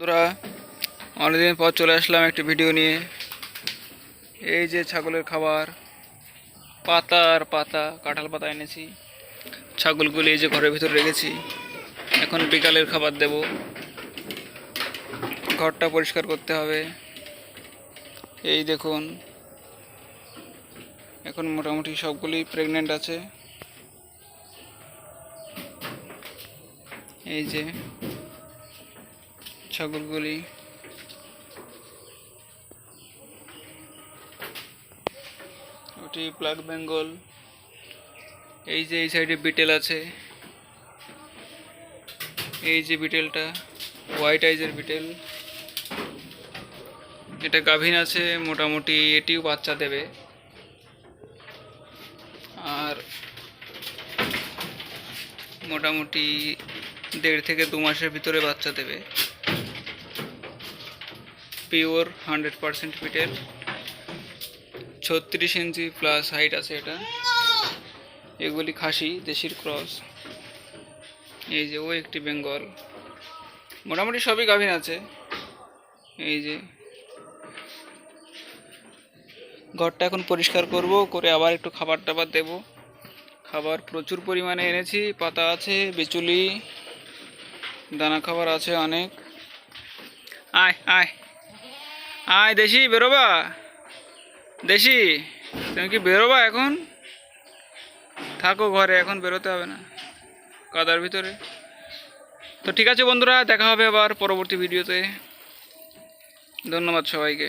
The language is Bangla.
বন্ধুরা, অনেকদিন পর চলে আসলাম একটি ভিডিও নিয়ে। এই যে ছাগলের খাবার, পাতা আর পাতা, কাঁঠাল পাতা এনেছি। ছাগলগুলি এই যে ঘরের ভিতরে রেখেছি। এখন বিকালের খাবার দেব। ঘরটা পরিষ্কার করতে হবে। এই দেখুন, এখন মোটামুটি সবগুলি প্রেগনেন্ট আছে। এই যে ছাগলগুলি। ওটি ব্ল্যাক বেঙ্গল। এই যে এই সাইডে বিটেল আছে। এই যে বিটেলটা, হোয়াইট আইজের বিটেল। এটা গাভিন আছে, মোটামুটি এটিও বাচ্চা দেবে। আর মোটামুটি দেড় থেকে দু মাসের ভিতরে বাচ্চা দেবে। পিওর হান্ড্রেড পারসেন্ট পিটেল ছত্রিশ ইঞ্চি প্লাস হাইট আছে এটা। এগুলি খাসি, দেশির ক্রস এই যে ও একটি বেঙ্গল। মোটামুটি সবই গাভিন আছে। এই যে। ঘরটা এখন পরিষ্কার করব, করে আবার একটু খাবার টাবার দেব। খাবার প্রচুর পরিমাণে এনেছি, পাতা আছে, বিচুলি, দানা খাবার আছে অনেক। আয় আয়। আয় দেশি, বেরোবা। দেশি, তুমি কি বেরোবা এখন? থাকো ঘরে, এখন বেরোতে হবে না। কাদার ভিতরে। তো ঠিক আছে বন্ধুরা, দেখা হবে আবার পরবর্তী ভিডিওতে। ধন্যবাদ সবাইকে।